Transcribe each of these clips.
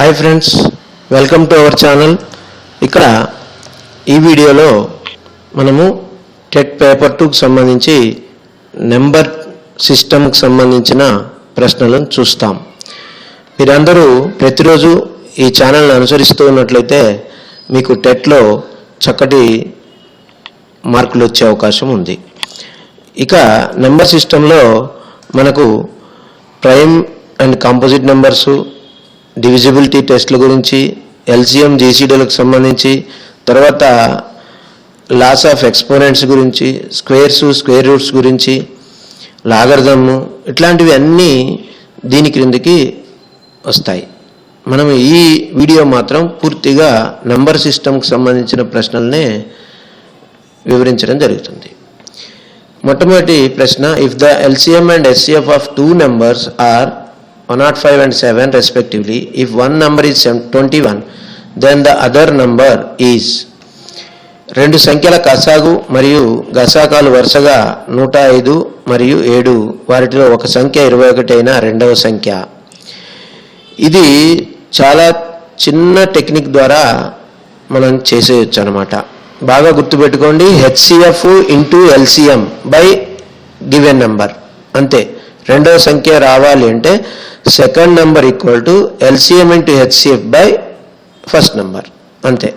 Hi friends welcome to our channel ఇక్కడ ఈ వీడియోలో మనము టెట్ పేపర్ టూకి సంబంధించి నెంబర్ సిస్టమ్కి సంబంధించిన ప్రశ్నలను చూస్తాం. మీరందరూ ప్రతిరోజు ఈ ఛానల్ని అనుసరిస్తూ ఉన్నట్లయితే మీకు టెట్లో చక్కటి మార్కులు వచ్చే అవకాశం ఉంది. ఇక నెంబర్ సిస్టంలో మనకు prime and composite numbers divisibility టెస్ట్ల గురించి ఎల్సిఎం జీసీడీలకు సంబంధించి తర్వాత లాస్ ఆఫ్ ఎక్స్పోనెంట్స్ గురించి స్క్వేర్స్ స్క్వేర్ రూట్స్ గురించి లాగర్దమ్ము ఇట్లాంటివి అన్నీ దీని క్రిందికి వస్తాయి. మనం ఈ వీడియో మాత్రం పూర్తిగా నెంబర్ సిస్టమ్కి సంబంధించిన ప్రశ్నలనే వివరించడం జరుగుతుంది. మొట్టమొదటి ప్రశ్న if the LCM and HCF of two numbers are one naught five and seven one if one number is twenty one then the other రెండు సంఖ్యల కసాగు మరియు గసాకాలు వరుసగా నూట ఐదు మరియు ఏడు. వాటిలో ఒక సంఖ్య ఇరవై ఒకటి అయిన రెండవ సంఖ్య. ఇది చాలా చిన్న టెక్నిక్ ద్వారా మనం చేసేయచ్చు అనమాట బాగా గుర్తుపెట్టుకోండి HCF into LCM by given number. అంతే. రెండవ సంఖ్య రావాలి అంటే second number equal to LCM into HCF by first number. అంతే.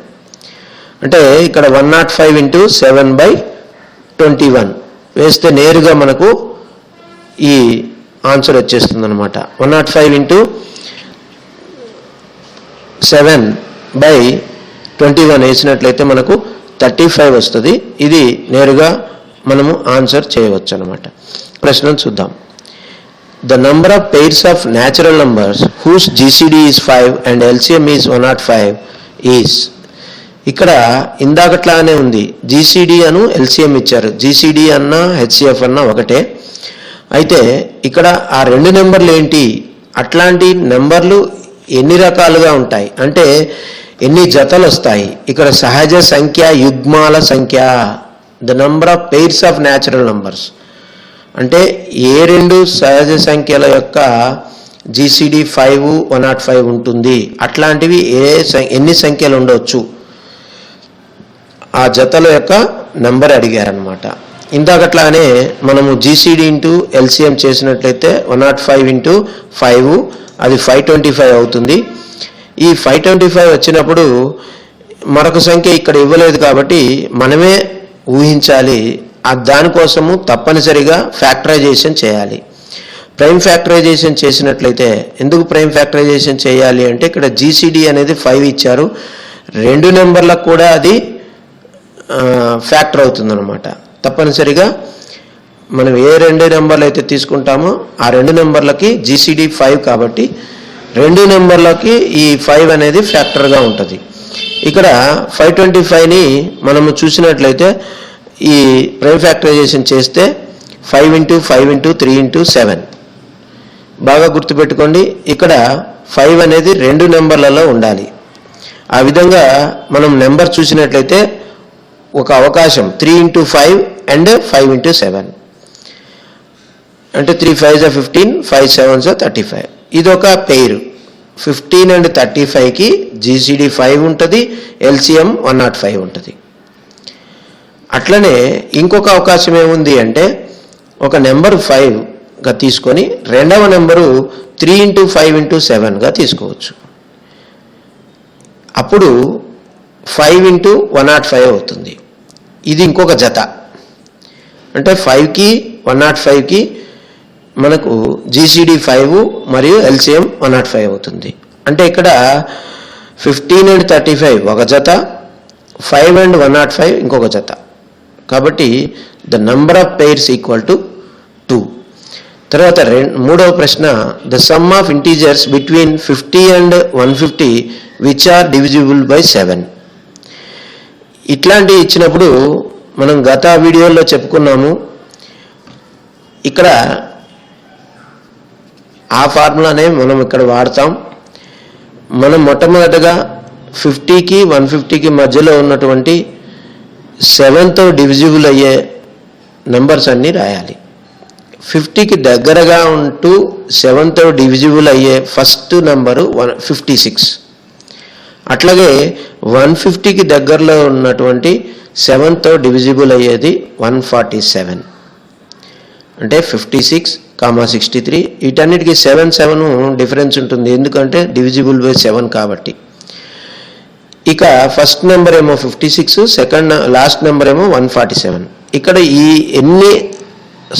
అంటే ఇక్కడ one naught five into seven by twenty one. వేస్తే నేరుగా మనకు ఈ ఆన్సర్ వచ్చేస్తుంది అనమాట one naught five into seven by twenty one వేసినట్లయితే మనకు థర్టీ ఫైవ్ వస్తుంది. ఇది నేరుగా మనము ఆన్సర్ చేయవచ్చు అనమాట ప్రశ్నను చూద్దాం. The number of pairs of natural numbers whose GCD is five and LCM is one nought five ఇక్కడ ఇందాకట్లానే ఉంది. జీసీడీ అను ఎల్సిఎం ఇచ్చారు. జీసీడీ అన్న హెచ్సిఎఫ్ అన్న ఒకటే. అయితే ఇక్కడ ఆ రెండు నెంబర్లు ఏంటి? అట్లాంటి నెంబర్లు ఎన్ని రకాలుగా ఉంటాయి? అంటే ఎన్ని జతలు వస్తాయి? ఇక్కడ సహజ సంఖ్య యుగ్మాల సంఖ్య. The number of pairs of natural numbers అంటే ఏ రెండు సహజ సంఖ్యల యొక్క GCD five one naught five ఉంటుంది. అట్లాంటివి ఏ సం- ఎన్ని సంఖ్యలు ఉండవచ్చు ఆ జతల యొక్క నెంబర్ అడిగారనమాట ఇందాకట్లానే మనము జీసీడీ ఇంటూ ఎల్సిఎం చేసినట్లయితే one naught five into five అది ఫైవ్ ట్వంటీ ఫైవ్ అవుతుంది. ఈ ఫైవ్ ట్వంటీ ఫైవ్ వచ్చినప్పుడు మరొక సంఖ్య ఇక్కడ ఇవ్వలేదు కాబట్టి మనమే ఊహించాలి. దానికోసము తప్పనిసరిగా ఫ్యాక్టరైజేషన్ చేయాలి. ప్రైమ్ ఫ్యాక్టరైజేషన్ చేసినట్లయితే ఎందుకు ప్రైమ్ ఫ్యాక్టరైజేషన్ చేయాలి అంటే ఇక్కడ జీసీడీ అనేది ఫైవ్ ఇచ్చారు. రెండు నెంబర్లకు కూడా అది ఫ్యాక్టర్ అవుతుందన్నమాట. తప్పనిసరిగా మనం ఏ రెండు నెంబర్లు అయితే తీసుకుంటామో ఆ రెండు నెంబర్లకి జీసీడీ ఫైవ్ కాబట్టి రెండు నెంబర్లకి ఈ ఫైవ్ అనేది ఫ్యాక్టర్గా ఉంటుంది. ఇక్కడ ఫైవ్ ట్వంటీ ఫైవ్ని మనము చూసినట్లయితే ఈ ప్రైమ్ ఫ్యాక్టరైజేషన్ చేస్తే five into five into three into seven. బాగా గుర్తుపెట్టుకోండి ఇక్కడ ఫైవ్ అనేది రెండు నెంబర్లలో ఉండాలి. ఆ విధంగా మనం నెంబర్ చూసినట్లయితే ఒక అవకాశం three into five and five into seven. అంటే త్రీ ఫైవ్ జా ఫిఫ్టీన్ ఫైవ్ సెవెన్ జా థర్టీ ఫైవ్. ఇది ఒక పెయిర్. ఫిఫ్టీన్ అండ్ థర్టీ ఫైవ్కి జీసీడీ ఫైవ్ ఉంటుంది ఎల్సిఎం వన్ నాట్ ఫైవ్ ఉంటుంది. అట్లనే ఇంకొక అవకాశం ఏముంది అంటే ఒక నెంబర్ ఫైవ్గా తీసుకొని రెండవ number three into five into సెవెన్గా తీసుకోవచ్చు. అప్పుడు five into one naught five అవుతుంది. ఇది ఇంకొక జత. అంటే ఫైవ్కి వన్ నాట్ ఫైవ్కి మనకు జీసీడీ ఫైవ్ మరియు ఎల్సిఎం వన్ నాట్ ఫైవ్ అవుతుంది. అంటే ఇక్కడ ఫిఫ్టీన్ అండ్ థర్టీ ఫైవ్ ఒక జత five and one naught five ఇంకొక జత. కాబట్టి the number of pairs equal to two తర్వాత మూడవ ప్రశ్న the sum of integers between fifty and one fifty which are divisible by seven ఇట్లాంటివి ఇచ్చినప్పుడు మనం గత వీడియోలో చెప్పుకున్నాము. ఇక్కడ ఆ ఫార్ములానే మనం ఇక్కడ వాడతాం. మనం మొట్టమొదటగా ఫిఫ్టీకి వన్ ఫిఫ్టీకి మధ్యలో ఉన్నటువంటి సెవెన్తో డివిజిబుల్ అయ్యే నెంబర్స్ అన్నీ రాయాలి. ఫిఫ్టీకి దగ్గరగా ఉంటూ సెవెన్తో డివిజిబుల్ అయ్యే first number one fifty six. అట్లాగే వన్ ఫిఫ్టీకి దగ్గరలో ఉన్నటువంటి సెవెన్తో డివిజిబుల్ అయ్యేది వన్ ఫార్టీ సెవెన్. అంటే fifty six comma sixty three వీటన్నిటికీ సెవెన్ సెవెన్ డిఫరెన్స్ ఉంటుంది. ఎందుకంటే డివిజిబుల్ బై సెవెన్ కాబట్టి. ఇక ఫస్ట్ నెంబర్ ఏమో fifty six second last number ఏమో వన్ ఫార్టీ సెవెన్ ఇక్కడ ఈ ఎన్ని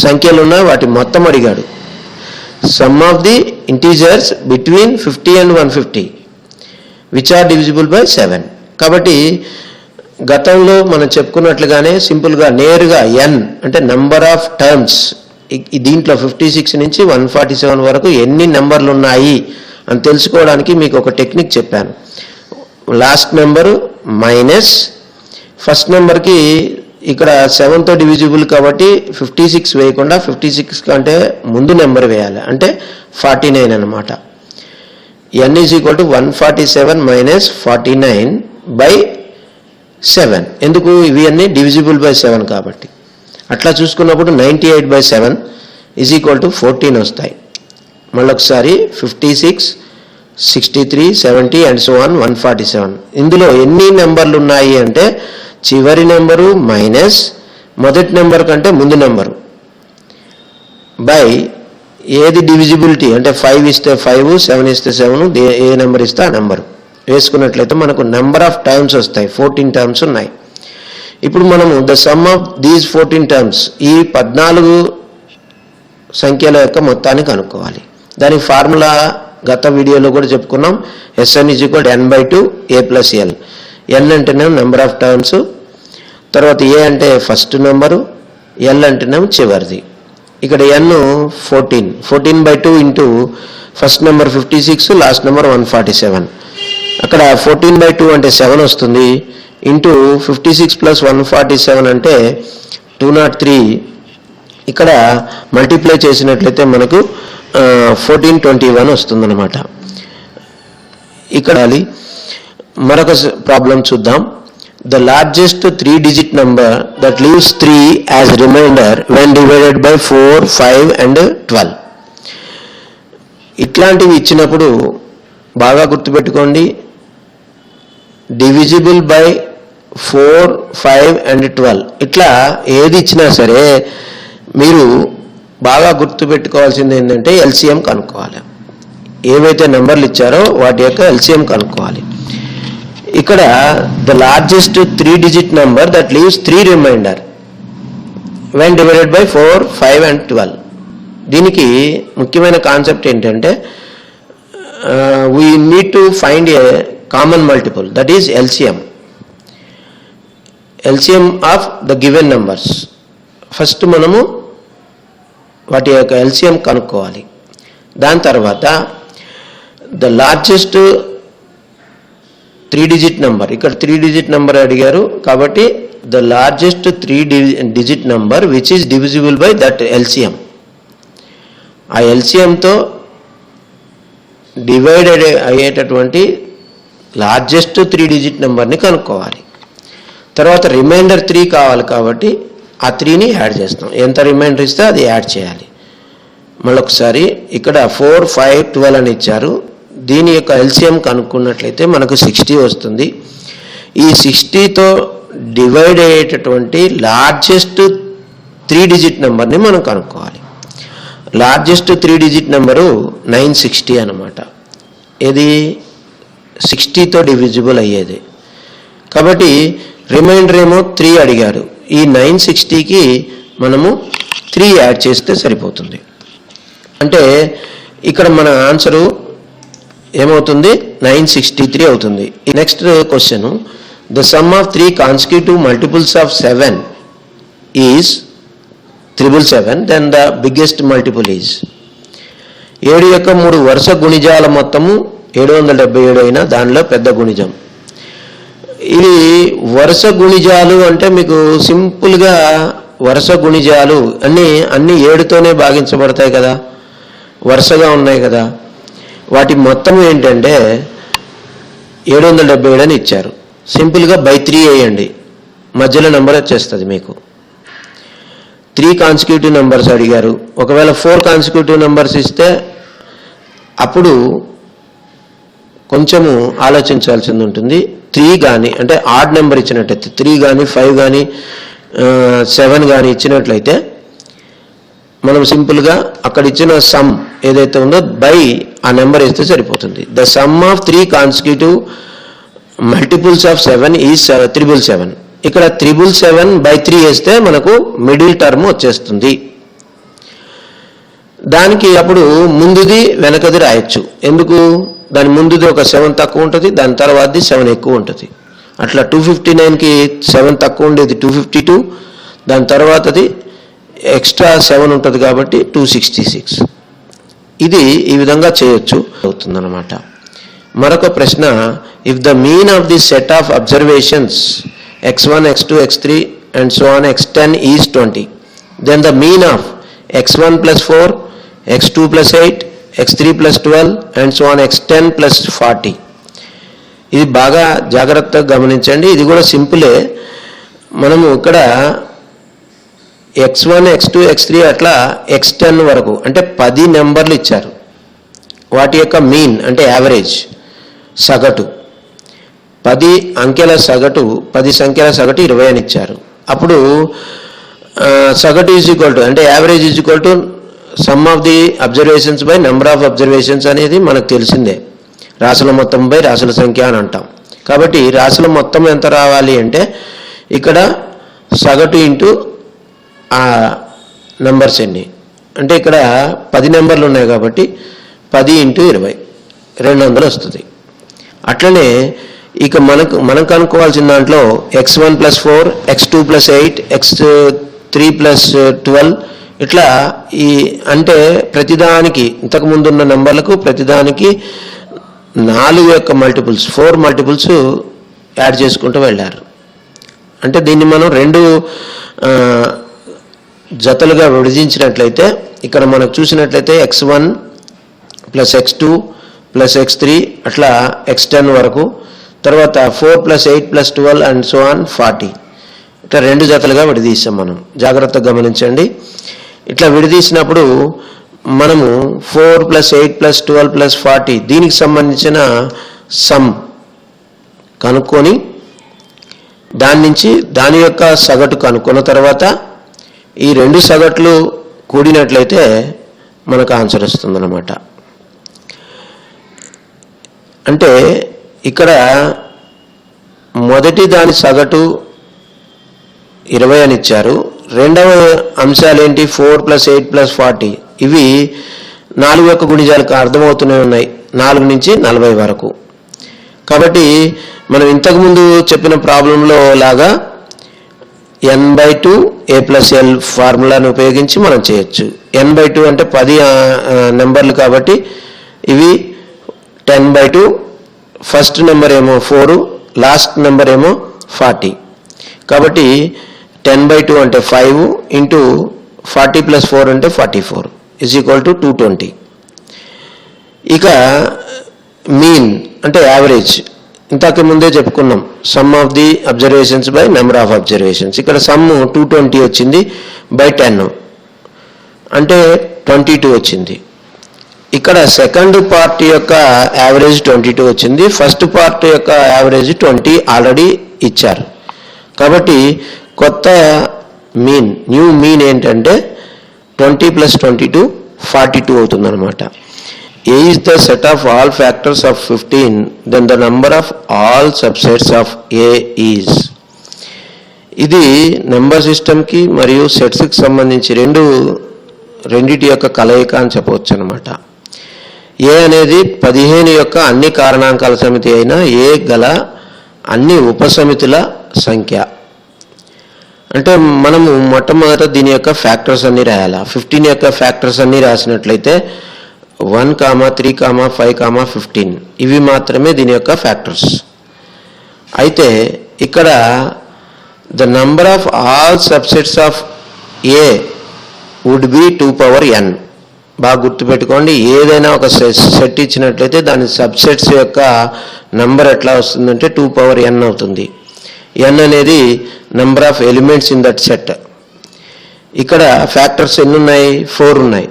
సంఖ్యలున్నా వాటి మొత్తం అడిగాడు. Sum of the integers between fifty and one fifty which are divisible by seven కాబట్టి గతంలో మనం చెప్పుకున్నట్లుగానే సింపుల్గా నేరుగా ఎన్ అంటే నంబర్ ఆఫ్ టర్మ్స్ దీంట్లో ఫిఫ్టీ సిక్స్ నుంచి వన్ ఫార్టీ సెవెన్ వరకు ఎన్ని నెంబర్లు ఉన్నాయి అని తెలుసుకోవడానికి మీకు ఒక టెక్నిక్ చెప్పాను. లాస్ట్ నెంబరు మైనస్ ఫస్ట్ నెంబర్కి ఇక్కడ సెవెన్తో డివిజిబుల్ కాబట్టి ఫిఫ్టీ సిక్స్ వేయకుండా ఫిఫ్టీ సిక్స్ కంటే ముందు నెంబర్ వేయాలి. అంటే ఫార్టీ నైన్ అనమాట N is equal to one forty seven minus forty nine by seven ఎందుకు? ఇవి అన్నీ డివిజిబుల్ బై సెవెన్ కాబట్టి. అట్లా చూసుకున్నప్పుడు ninety eight by seven is equal to fourteen వస్తాయి. మళ్ళొకసారి fifty six sixty three seventy and so one one forty seven ఇందులో ఎన్ని నెంబర్లు ఉన్నాయి అంటే చివరి నెంబరు మైనస్ మొదటి నెంబర్ కంటే ముందు నెంబరు. బై ఏది డివిజిబిలిటీ అంటే ఫైవ్ ఇస్తే ఫైవ్ సెవెన్ ఇస్తే సెవెన్ ఏ నెంబర్ ఇస్తే ఆ నెంబరు. వేసుకున్నట్లయితే మనకు నెంబర్ ఆఫ్ టైమ్స్ వస్తాయి ఫోర్టీన్ టర్మ్స్ ఉన్నాయి. ఇప్పుడు మనము the sum of these fourteen terms ఈ పద్నాలుగు సంఖ్యల యొక్క మొత్తాన్ని కనుక్కోవాలి. దానికి ఫార్ములా గత వీడియోలో కూడా చెప్పుకున్నాం. SN is equal N by two A plus L N అంటేనేమో నెంబర్ ఆఫ్ టర్మ్స్ తర్వాత ఏ అంటే ఫస్ట్ నెంబరు ఎల్ అంటేనేమో చివరిది. ఇక్కడ N fourteen fourteen by two into first number fifty six last number one forty seven అక్కడ fourteen by two అంటే seven వస్తుంది. Into fifty six plus one forty seven అంటే two not three ఇక్కడ multiply చేసినట్లయితే మనకు ఫోర్టీన్ ట్వంటీ వన్ వస్తుందన్నమాట. ఇక్కడ అది మరొక ప్రాబ్లం చూద్దాం. The largest three digit number that leaves three as remainder when divided by four five and twelve ఇట్లాంటివి ఇచ్చినప్పుడు బాగా గుర్తుపెట్టుకోండి. Divisible by four five and twelve ఇట్లా ఏది ఇచ్చినా సరే మీరు బాగా గుర్తుపెట్టుకోవాల్సింది ఏంటంటే ఎల్సిఎం కనుక్కోవాలి. ఏవైతే నెంబర్లు ఇచ్చారో వాటి యొక్క ఎల్సిఎం కనుక్కోవాలి. ఇక్కడ the largest three digit number that leaves three remainder when divided by four five and twelve దీనికి ముఖ్యమైన కాన్సెప్ట్ ఏంటంటే we need to find a common multiple that is LCM LCM of the given numbers first మనము వాటి యొక్క LCM కనుక్కోవాలి. దాని తర్వాత the largest three digit number ఇక్కడ త్రీ డిజిట్ నెంబర్ అడిగారు కాబట్టి the largest three digit number which is divisible by that LCM ఆ ఎల్సిఎంతో డివైడెడ్ అయ్యేటటువంటి లార్జెస్ట్ త్రీ డిజిట్ నెంబర్ని కనుక్కోవాలి. తర్వాత రిమైండర్ త్రీ కావాలి కాబట్టి ఆ త్రీని యాడ్ చేస్తాం. ఎంత రిమైండర్ ఇస్తే అది యాడ్ చేయాలి. మళ్ళొకసారి ఇక్కడ ఫోర్ ఫైవ్ ట్వెల్వ్ అని ఇచ్చారు. దీని యొక్క ఎల్సిఎం కనుక్కున్నట్లయితే మనకు సిక్స్టీ వస్తుంది. ఈ సిక్స్టీతో డివైడ్ అయ్యేటటువంటి లార్జెస్ట్ త్రీ డిజిట్ నెంబర్ని మనం కనుక్కోవాలి. Largest three digit number nine sixty అనమాట ఇది సిక్స్టీతో డివిజిబుల్ అయ్యేది. కాబట్టి రిమైండర్ ఏమో త్రీ అడిగారు. ఈ నైన్ సిక్స్టీకి మనము త్రీ యాడ్ చేస్తే సరిపోతుంది. అంటే ఇక్కడ మన ఆన్సరు ఏమవుతుంది? నైన్ సిక్స్టీ త్రీ అవుతుంది. Next question the sum of three constitutive multiples of seven is triple seven then the biggest multiple is ఏడు యొక్క మూడు వరుస గుణిజాల మొత్తము ఏడు వందల డెబ్బై ఏడు అయినా దానిలో పెద్ద గుణిజం. ఇది వరుస గుణిజాలు అంటే మీకు సింపుల్గా వరుస గుణిజాలు అన్నీ అన్ని ఏడుతోనే భాగించబడతాయి కదా. వరుసగా ఉన్నాయి కదా. వాటి మొత్తం ఏంటంటే ఏడు వందల డెబ్బై ఏడు అని ఇచ్చారు. సింపుల్గా బై త్రీ వేయండి. మధ్యలో నెంబర్ వచ్చేస్తుంది మీకు. త్రీ కాన్సిక్యూటివ్ నెంబర్స్ అడిగారు. ఒకవేళ ఫోర్ కాన్సిక్యూటివ్ నెంబర్స్ ఇస్తే అప్పుడు కొంచెము ఆలోచించాల్సింది ఉంటుంది. త్రీ కానీ అంటే ఆడ్ నెంబర్ ఇచ్చినట్టయితే త్రీ కానీ ఫైవ్ కానీ సెవెన్ కానీ ఇచ్చినట్లయితే మనం సింపుల్గా అక్కడ ఇచ్చిన సమ్ ఏదైతే ఉందో బై ఆ నెంబర్ వేస్తే సరిపోతుంది. The sum of three consecutive multiples of seven ఈ త్రిబుల్ సెవెన్. ఇక్కడ త్రిబుల్ సెవెన్ బై త్రీ వేస్తే మనకు మిడిల్ టర్మ్ వచ్చేస్తుంది. దానికి అప్పుడు ముందుది వెనకది రాయొచ్చు. ఎందుకు? దాని ముందుది ఒక సెవెన్ తక్కువ ఉంటుంది దాని తర్వాతది సెవెన్ ఎక్కువ ఉంటుంది. అట్లా టూ ఫిఫ్టీ నైన్కి సెవెన్ తక్కువ ఉండేది టూ ఫిఫ్టీ టూ దాని తర్వాతది ఎక్స్ట్రా సెవెన్ ఉంటుంది కాబట్టి టూ సిక్స్టీ సిక్స్ ఇది ఈ విధంగా చేయొచ్చు అవుతుందన్నమాట. మరొక ప్రశ్న if the mean of the set of observations X one X two X three and so on X ten is twenty then the mean of X one plus four X two plus eight X three plus twelve and so on X ten plus forty ఇది బాగా జాగ్రత్తగా గమనించండి. ఇది కూడా సింపులే. మనము ఇక్కడ X one X two X three అట్లా ఎక్స్ టెన్ వరకు అంటే పది నెంబర్లు ఇచ్చారు. వాటి యొక్క మీన్ అంటే యావరేజ్ సగటు. పది అంకెల సగటు పది సంఖ్యల సగటు ఇరవై అని ఇచ్చారు. అప్పుడు సగటు ఈజ్ ఈక్వల్ టు అంటే average is equal to sum of the observations by number of observations అనేది మనకు తెలిసిందే. రాసుల మొత్తం బై రాసుల సంఖ్య అని అంటాం. కాబట్టి రాసుల మొత్తం ఎంత రావాలి అంటే ఇక్కడ సగటు ఇంటూ ఆ నెంబర్స్ ఎన్ని అంటే ఇక్కడ పది నెంబర్లు ఉన్నాయి కాబట్టి పది ఇంటూ ఇరవై. రెండు వందలు వస్తుంది. అట్లనే ఇక మనకు మనం కనుక్కోవాల్సిన దాంట్లో X one plus four X two plus eight X three plus twelve ఇట్లా ఈ అంటే ప్రతిదానికి ఇంతకు ముందు ఉన్న నెంబర్లకు ప్రతిదానికి నాలుగు యొక్క మల్టిపుల్స్ ఫోర్ మల్టిపుల్స్ యాడ్ చేసుకుంటూ వెళ్ళారు. అంటే దీన్ని మనం రెండు జతలుగా విభజించినట్లయితే ఇక్కడ మనకు చూసినట్లయితే X one plus X two plus X three అట్లా ఎక్స్ టెన్ వరకు తర్వాత four plus eight plus twelve and so on forty. ఇట్లా రెండు జతలుగా విడదీసాం మనం. జాగ్రత్తగా గమనించండి. ఇట్లా విడదీసినప్పుడు మనము four plus eight plus twelve plus forty దీనికి సంబంధించిన సమ్ కనుక్కొని దాని నుంచి దాని యొక్క సగటు కనుక్కున్న తర్వాత ఈ రెండు సగట్లు కూడినట్లయితే మనకు ఆన్సర్ వస్తుందన్నమాట. అంటే ఇక్కడ మొదటి దాని సగటు ఇరవై అని ఇచ్చారు. రెండవ అంశాలు ఏంటి four plus eight plus forty. ఇవి నాలుగు యొక్క గుణిజాలకు అర్థమవుతూనే ఉన్నాయి. నాలుగు నుంచి నలభై వరకు. కాబట్టి మనం ఇంతకుముందు చెప్పిన ప్రాబ్లంలో లాగా N by two A plus L ఫార్ములాను ఉపయోగించి మనం చేయొచ్చు. ఎన్ బై టూ అంటే పది నెంబర్లు కాబట్టి ఇవి ten by two first number ఏమో ఫోరు లాస్ట్ నెంబర్ ఏమో ఫార్టీ. కాబట్టి టెన్ బై టూ అంటే five into forty plus four అంటే forty four is equal to two twenty ఇక మీన్ అంటే యావరేజ్ ఇంతకు ముందే చెప్పుకున్నాం sum of the observations by number of observations ఇక్కడ సమ్ టూ ట్వంటీ వచ్చింది బై టెన్ అంటే ట్వంటీ టూ వచ్చింది. ఇక్కడ సెకండ్ పార్ట్ యొక్క యావరేజ్ ట్వంటీ టూ వచ్చింది. ఫస్ట్ పార్ట్ యొక్క యావరేజ్ ట్వంటీ ఆల్రెడీ ఇచ్చారు. కాబట్టి కొత్త మీన్ న్యూ మీన్ ఏంటంటే twenty plus twenty two forty two అవుతుందన్నమాట. A is the set of all factors of fifteen then the number of all subsets of A is ఇది number సిస్టమ్కి మరియు సెట్స్కి సంబంధించి రెండు రెండిటి యొక్క కలయిక అని చెప్పవచ్చు అనమాట ఏ అనేది పదిహేను యొక్క అన్ని కారణాంకాల సమితి అయినా ఏ గల అన్ని ఉపసమితుల సంఖ్య. అంటే మనము మొట్టమొదట దీని యొక్క ఫ్యాక్టర్స్ అన్ని రాయాలా? ఫిఫ్టీన్ యొక్క ఫ్యాక్టర్స్ అన్ని రాసినట్లయితే one comma three comma five comma fifteen ఇవి మాత్రమే దీని యొక్క ఫ్యాక్టర్స్ అయితే ఇక్కడ the number of all subsets of A would be two power n బాగా గుర్తుపెట్టుకోండి ఏదైనా ఒక సెట్ ఇచ్చినట్లయితే దాని సబ్సెట్స్ యొక్క నంబర్ ఎట్లా వస్తుందంటే టూ పవర్ ఎన్ అవుతుంది. ఎన్ అనేది number of elements in that set ఇక్కడ ఫ్యాక్టర్స్ ఎన్ని ఉన్నాయి ఫోర్ ఉన్నాయి.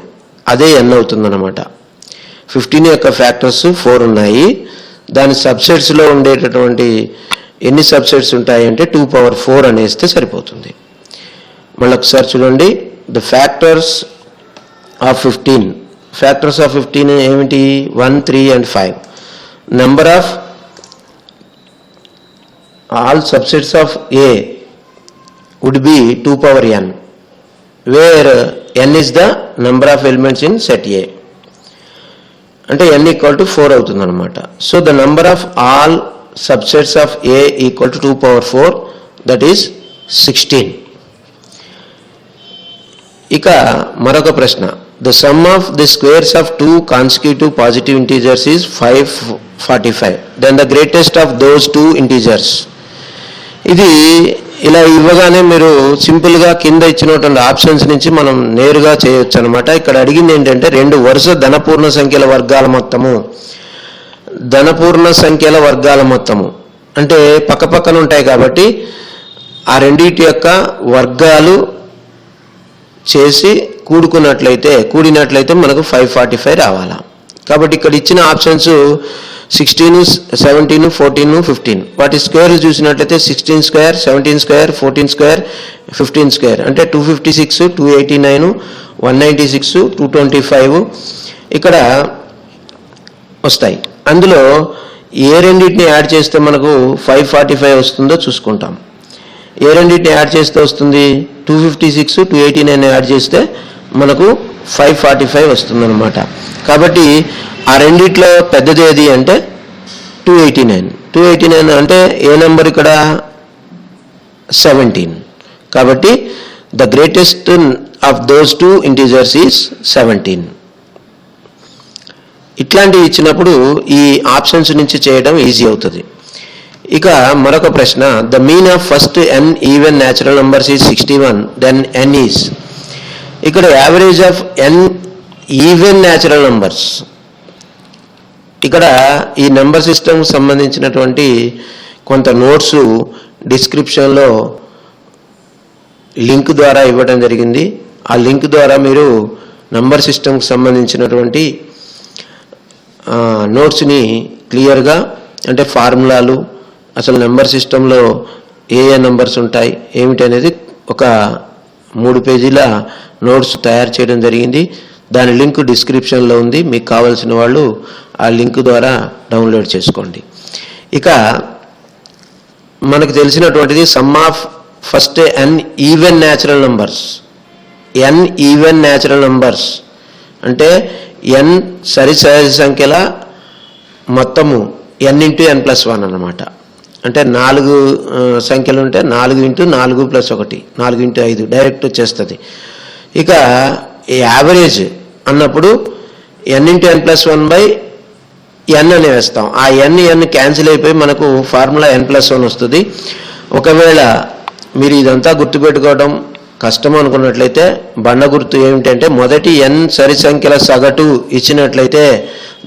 అదే ఎన్ అవుతుందన్నమాట. ఫిఫ్టీన్ యొక్క ఫ్యాక్టర్స్ ఫోర్ ఉన్నాయి. దాని సబ్సెట్స్లో ఉండేటటువంటి ఎన్ని సబ్సెట్స్ ఉంటాయి అంటే టూ పవర్ ఫోర్ అనేస్తే సరిపోతుంది. మళ్ళీ ఒకసారి చూడండి. The factors of fifteen factors of fifteen ఏమిటి? One three and five number of all subsets of A would be two power n where n is the number of elements in set A అంటే n equal to four అవుతుంది అనమాట so the number of all subsets of A equal to two power four that is sixteen ఇక మరొక ప్రశ్న. The sum of the squares of two consecutive positive integers is five forty five then the greatest of those two integers ఇది ఇలా ఇవ్వగానే మీరు సింపుల్గా కింద ఇచ్చినటువంటి ఆప్షన్స్ నుంచి మనం నేరుగా చేయొచ్చు అనమాట ఇక్కడ అడిగింది ఏంటంటే రెండు వరుస ధనపూర్ణ సంఖ్యల వర్గాల మొత్తము. ధనపూర్ణ సంఖ్యల వర్గాల మొత్తము. అంటే పక్క పక్కన ఉంటాయి కాబట్టి ఆ రెండింటి యొక్క వర్గాలు చేసి కూడుకున్నట్లయితే కూడినట్లయితే మనకు ఫైవ్ ఫార్టీ ఫైవ్ రావాలా. కాబట్టి ఇక్కడ ఇచ్చిన options sixteen seventeen fourteen fifteen వాటి స్క్వేర్ చూసినట్లయితే sixteen square seventeen square fourteen square fifteen square అంటే two fifty six two eighty nine one ninety six two twenty five ఇక్కడ వస్తాయి. అందులో ఏ రెండింటిని యాడ్ చేస్తే మనకు ఫైవ్ ఫార్టీ ఫైవ్ వస్తుందో చూసుకుంటాం. ఏ రెండింటిని యాడ్ చేస్తే వస్తుంది? Two fifty six two eighty nine add చేస్తే మనకు ఫైవ్ ఫార్టీ ఫైవ్ వస్తుందన్నమాట. కాబట్టి ఆ రెండిట్లో పెద్దది ఏది అంటే two eighty nine. Two eighty nine అంటే ఏ నెంబర్ ఇక్కడ? సెవెంటీన్. కాబట్టి the greatest of those two integers is seventeen. ఇట్లాంటివి ఇచ్చినప్పుడు ఈ ఆప్షన్స్ నుంచి చేయడం ఈజీ అవుతుంది. ఇక మరొక ప్రశ్న the mean of first n even natural numbers is sixty one then n is. ఇక్కడ average of n even natural numbers ఇక్కడ ఈ నెంబర్ సిస్టమ్ సంబంధించినటువంటి కొంత నోట్స్ డిస్క్రిప్షన్లో లింక్ ద్వారా ఇవ్వడం జరిగింది. ఆ లింక్ ద్వారా మీరు నంబర్ సిస్టమ్కి సంబంధించినటువంటి నోట్స్ని క్లియర్గా అంటే ఫార్ములాలు అసలు నెంబర్ సిస్టంలో ఏ ఏ నెంబర్స్ ఉంటాయి ఏమిటి అనేది ఒక మూడు పేజీల నోట్స్ తయారు చేయడం జరిగింది. దాని లింక్ డిస్క్రిప్షన్లో ఉంది. మీకు కావాల్సిన వాళ్ళు ఆ లింక్ ద్వారా డౌన్లోడ్ చేసుకోండి. ఇక మనకు తెలిసినటువంటిది sum of first n even natural numbers. N even natural numbers. అంటే ఎన్ సరి సహజ సంఖ్యల మొత్తము. N into n plus one అన్నమాట. అంటే నాలుగు సంఖ్యలు ఉంటే నాలుగు ఇంటూ నాలుగు ప్లస్ ఒకటి నాలుగు ఇంటూ ఐదు డైరెక్ట్ వచ్చేస్తుంది. ఇక యావరేజ్ అన్నప్పుడు n into n plus one by n అని వేస్తాం. ఆ ఎన్ ఎన్ క్యాన్సిల్ అయిపోయి మనకు ఫార్ములా ఎన్ ప్లస్ వన్ వస్తుంది. ఒకవేళ మీరు ఇదంతా గుర్తుపెట్టుకోవడం కష్టం అనుకున్నట్లయితే బండ గుర్తు ఏమిటంటే మొదటి ఎన్ సరి సంఖ్యల సగటు ఇచ్చినట్లయితే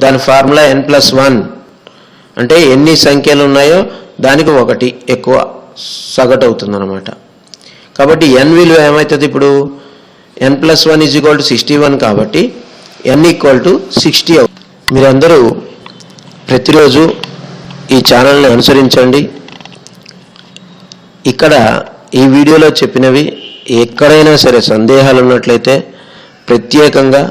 దాని ఫార్ములా ఎన్ ప్లస్ వన్. అంటే ఎన్ని సంఖ్యలు ఉన్నాయో దానికి ఒకటి ఎక్కువ సగటు అవుతుందన్నమాట కాబట్టి ఎన్ విలువ ఏమవుతుంది ఇప్పుడు? N plus one is equal to sixty one కాబట్టి ఎన్ ఈక్వల్ టు సిక్స్టీ అవుతుంది. మీరందరూ ప్రతిరోజు ఈ ఛానల్ని అనుసరించండి. ఇక్కడ ఈ వీడియోలో చెప్పినవి ఎక్కడైనా సరే సందేహాలు ఉన్నట్లయితే ప్రత్యేకంగా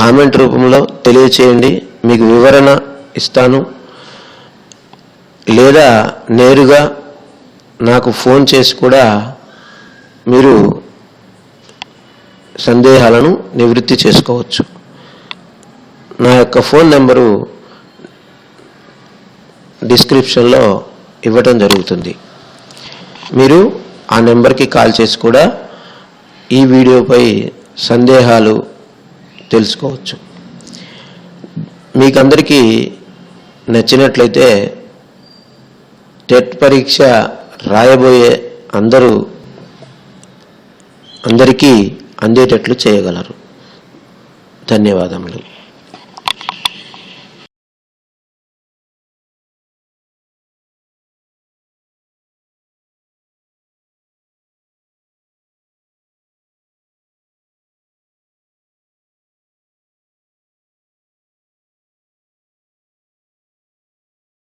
కామెంట్ రూపంలో తెలియచేయండి. మీకు వివరణ ఇస్తాను. లేదా నేరుగా నాకు ఫోన్ చేసి కూడా మీరు సందేహాలను నివృత్తి చేసుకోవచ్చు. నా యొక్క ఫోన్ నెంబరు డిస్క్రిప్షన్లో ఇవ్వటం జరుగుతుంది. మీరు ఆ నెంబర్కి కాల్ చేసి కూడా ఈ వీడియోపై సందేహాలు తెలుసుకోవచ్చు. మీకందరికీ నచ్చినట్లయితే టెట్ పరీక్ష రాయబోయే అందరూ అందరికీ అందేటట్లు చేయగలరు. ధన్యవాదములు.